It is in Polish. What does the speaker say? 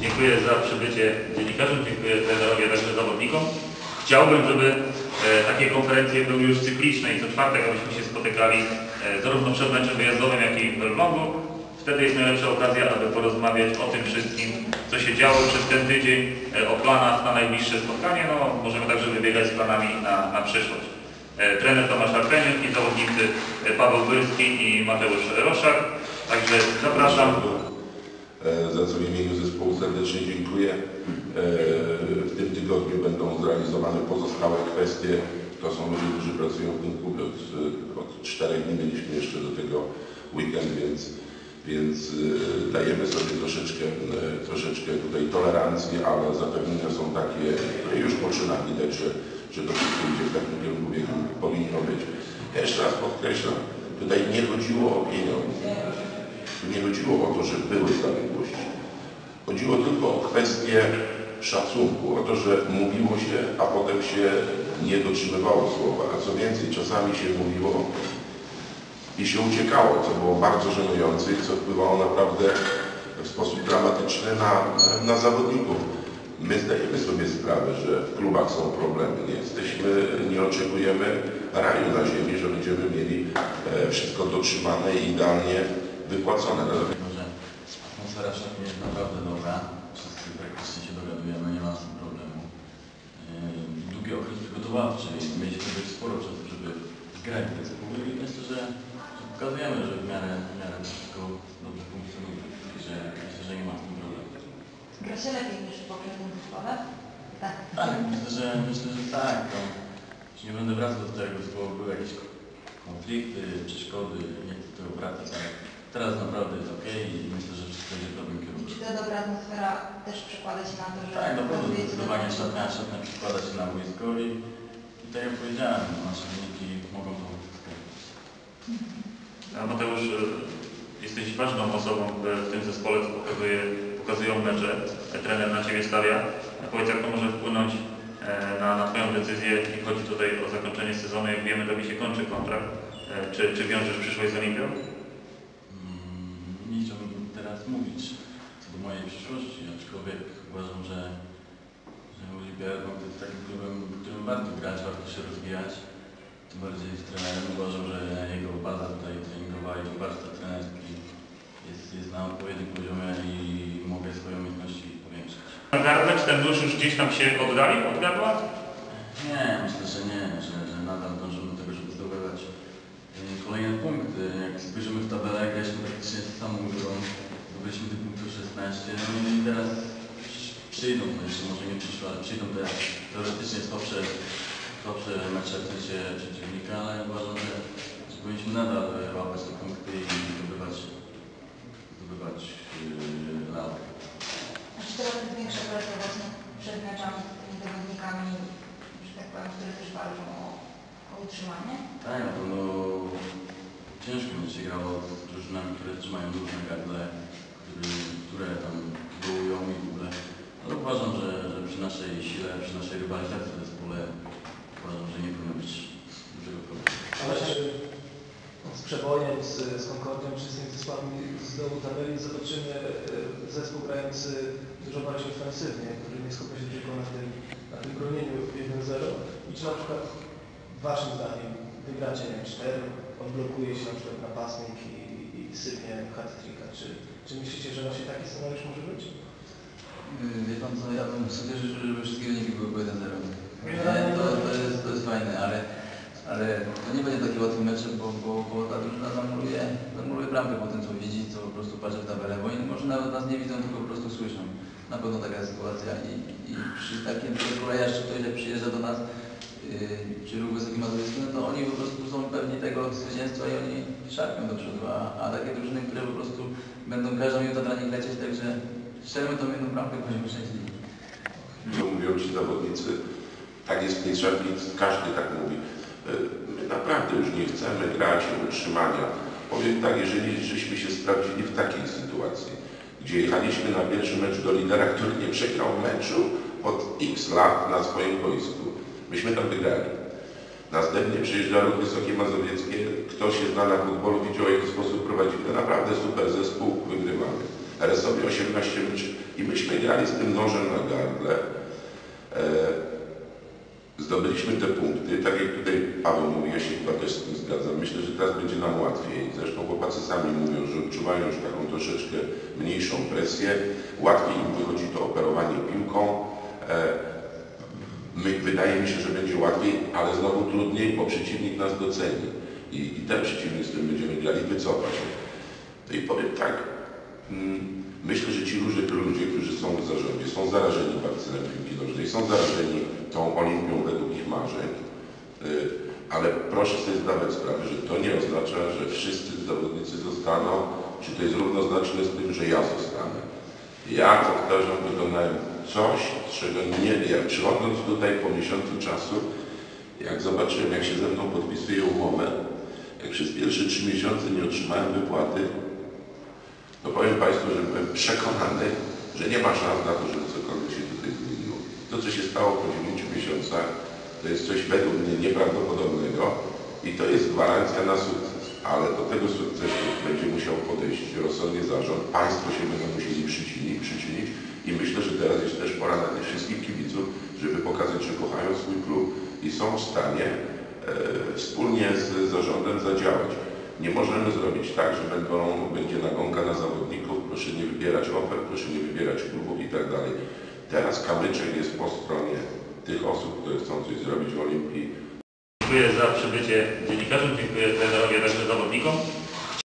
Dziękuję za przybycie dziennikarzom, dziękuję trenerowi, także zawodnikom. Chciałbym, żeby e, takie konferencje były już cykliczne i co czwartek, abyśmy się spotykali e, zarówno przed meczem wyjazdowym, jak i w Elblągu. Wtedy jest najlepsza okazja, aby porozmawiać o tym wszystkim, co się działo przez ten tydzień, e, o planach na najbliższe spotkanie. No, możemy także wybiegać z planami na, na przyszłość. Trener Tomasz Arpeniuk i zawodnicy Paweł Byrski i Mateusz Roszak. Także zapraszam. E, za co w imieniu zespołu serdecznie dziękuję. E, W tym tygodniu będą zrealizowane pozostałe kwestie. To są ludzie, którzy pracują w tym klubie od, od czterech dni. Mieliśmy jeszcze do tego weekend, więc, więc e, dajemy sobie troszeczkę, troszeczkę tutaj tolerancji, ale zapewnienia są takie, które już poczyna widać, że, że to wszystko idzie w takim kierunku, jakim powinno być. Jeszcze raz podkreślam, tutaj nie chodziło o pieniądze. Nie chodziło o to, że były zaległości. Chodziło tylko o kwestię szacunku, o to, że mówiło się, a potem się nie dotrzymywało słowa. A co więcej, czasami się mówiło i się uciekało, co było bardzo żenujące i co wpływało naprawdę w sposób dramatyczny na, na zawodników. My zdajemy sobie sprawę, że w klubach są problemy. Nie jesteśmy, nie oczekujemy raju na ziemi, że będziemy mieli e, wszystko dotrzymane i idealnie wypłacone. Dlatego, że atmosfera w szatni jest naprawdę dobra. Wszyscy praktycznie się dogadujemy, nie ma z tym problemu. Yy, Długi okres przygotowawczy, mieliśmy dość sporo czasu, żeby zgrać te zespoły i myślę, że, że pokazujemy, że w miarę, w miarę wszystko dobrze funkcjonuje. I że myślę, że nie ma z tym problemu. Gra się lepiej niż w poprzednim zespole? Tak. Tak, myślę, że myślę, że tak. No, już nie będę wracał do tego, że były jakieś konflikty, przeszkody, nie chcę tego wracać, ale teraz naprawdę jest ok i myślę, że wszystko idzie w dobrym kierunku. Czy ta dobra atmosfera też przekłada się na to, że Tak, na pewno zdecydowanie szatnia, szatnia przykłada się na boisko i, i tak jak powiedziałem, nasze wyniki mogą to wskazać. A Mateusz, e, jesteś ważną osobą w, tym zespole, co pokazuje, pokazują mecze. Trener na Ciebie stawia. A Powiedz, jak to może wpłynąć e, na, na Twoją decyzję, jeśli chodzi tutaj o zakończenie sezonu. Jak wiemy, Tobie się kończy kontrakt. E, Czy, czy wiążesz przyszłość z Olimpią? Mm, nie chciałbym teraz mówić co do mojej przyszłości, aczkolwiek uważam, że, że Olimpia to jest takim klubem, którym warto grać, warto się rozwijać. Tym bardziej z trenerem uważam, że jego baza tutaj treningowa, jego warsztat trenerski jest, jest na odpowiednim poziomie i mogę swoje umiejętności powiększyć. Gardle, czy ten nóż już gdzieś tam się oddalił od gardła? Nie, myślę, że nie, że, że nadal dążymy do tego, żeby zdobywać y, kolejne punkty. Jak spojrzymy w tabelę, graliśmy praktycznie z samą górą, zdobyliśmy tych punktów 16, no i teraz przy- przyjdą, no jeszcze może nie przyszło, ale przyjdą te teoretycznie słabsze, słabsze mecze w sensie przeciwnika, ale uważam, że, że powinniśmy nadal łapać te punkty i zdobywać, zdobywać yy, laurę. A czy teraz jest większa presja właśnie przed meczami z tymi zawodnikami, że tak powiem, które też walczą o, o utrzymanie? Tak, na pewno ciężko będzie się grało drużynami, które trzymają różne gardle, które, tam wołują i w ogóle. Ale uważam, że, że przy naszej sile, przy naszej rywalizacji w zespole uważam, że nie powinno być dużego problemu. A właśnie z przebojem, z, z Concordią, czy z tymi zespołami z dołu tabeli zobaczymy e, zespół grający dużo bardziej ofensywnie, który nie skupia się tylko na tym, na tym bronieniu 1-0. I czy na przykład Waszym zdaniem wygracie nie wiem, 4, odblokuje się na przykład napastnik i, i sypnie hat-tricka. Czy, czy myślicie, że właśnie taki scenariusz może być? Yy, Wie pan co, ja bym sobie życzył, żeby wszystkie wyniki były po 1-0. Nie, To, to, jest, to jest fajne, ale, ale to nie będzie taki łatwy mecz, bo, bo, bo ta drużyna zamuruje, zamuruje bramkę po tym, co widzi, co po prostu patrzy w tabelę, bo oni może nawet nas nie widzą, tylko po prostu słyszą. Na pewno taka sytuacja i, i przy takim kolejarz, czy ktoś przyjeżdża do nas, czy ruch Wysoki Mazowiecki, no to oni po prostu są pewni tego zwycięstwa i oni szarpią do przodu, a, a takie drużyny, które po prostu będą każdą minutę dla nich lecieć, także strzelmy tą jedną bramkę, będziemy szczęśliwi. To mówią ci zawodnicy, tak jest w tej każdy tak mówi. E, My naprawdę już nie chcemy grać utrzymania. Powiem tak, jeżeli żeśmy się sprawdzili w takiej sytuacji, gdzie jechaliśmy na pierwszy mecz do lidera, który nie przegrał meczu od x lat na swoim boisku. Myśmy tam wygrali. Następnie przyjeżdża ruch Wysokie Mazowieckie. Kto się zna na futbolu, widział w jaki sposób prowadzimy. Naprawdę super zespół, wygrywamy. RS-owi 18 meczy. I myśmy grali z tym nożem na gardle. E, Zdobyliśmy te punkty, tak jak tutaj Paweł mówi, ja się chyba też z tym zgadzam. Myślę, że teraz będzie nam łatwiej. Zresztą chłopacy sami mówią, że odczuwają już taką troszeczkę mniejszą presję. Łatwiej im wychodzi to operowanie piłką. E, My, wydaje mi się, że będzie łatwiej, ale znowu trudniej, bo przeciwnik nas doceni. I, i ten przeciwnik, z którym będziemy grali, wycofa się. No i powiem tak, mm, myślę, że ci ludzie, ludzie, którzy są w zarządzie, są zarażeni bakcylem piłki nożnej, są zarażeni tą olimpią według ich marzeń, Y, ale proszę sobie zdawać sprawę, że to nie oznacza, że wszyscy zawodnicy zostaną, czy to jest równoznaczne z tym, że ja zostanę. Ja, powtarzam, wykonałem coś, czego nie, jak przychodząc tutaj po miesiącu czasu, jak zobaczyłem, jak się ze mną podpisuje umowę, jak przez pierwsze trzy miesiące nie otrzymałem wypłaty, to powiem Państwu, że byłem przekonany, że nie ma szans na to, żeby cokolwiek się tutaj zmieniło. To, co się stało po 9 miesiącach, to jest coś według mnie nieprawdopodobnego i to jest gwarancja na sukces. Ale do tego sukcesu będzie musiał podejść rozsądnie zarząd, Państwo się będą musieli przyczynić, przyczynić i myślę, że teraz jest też pora na tych wszystkich kibiców, żeby pokazać, że kochają klub i są w stanie e, wspólnie z zarządem zadziałać. Nie możemy zrobić tak, że będą, będzie nagonka na zawodników, proszę nie wybierać ofert, proszę nie wybierać klubów i tak dalej. Teraz kamyczek jest po stronie tych osób, które chcą coś zrobić w Olimpii. Dziękuję za przybycie dziennikarzom, dziękuję trenerowi, także zawodnikom.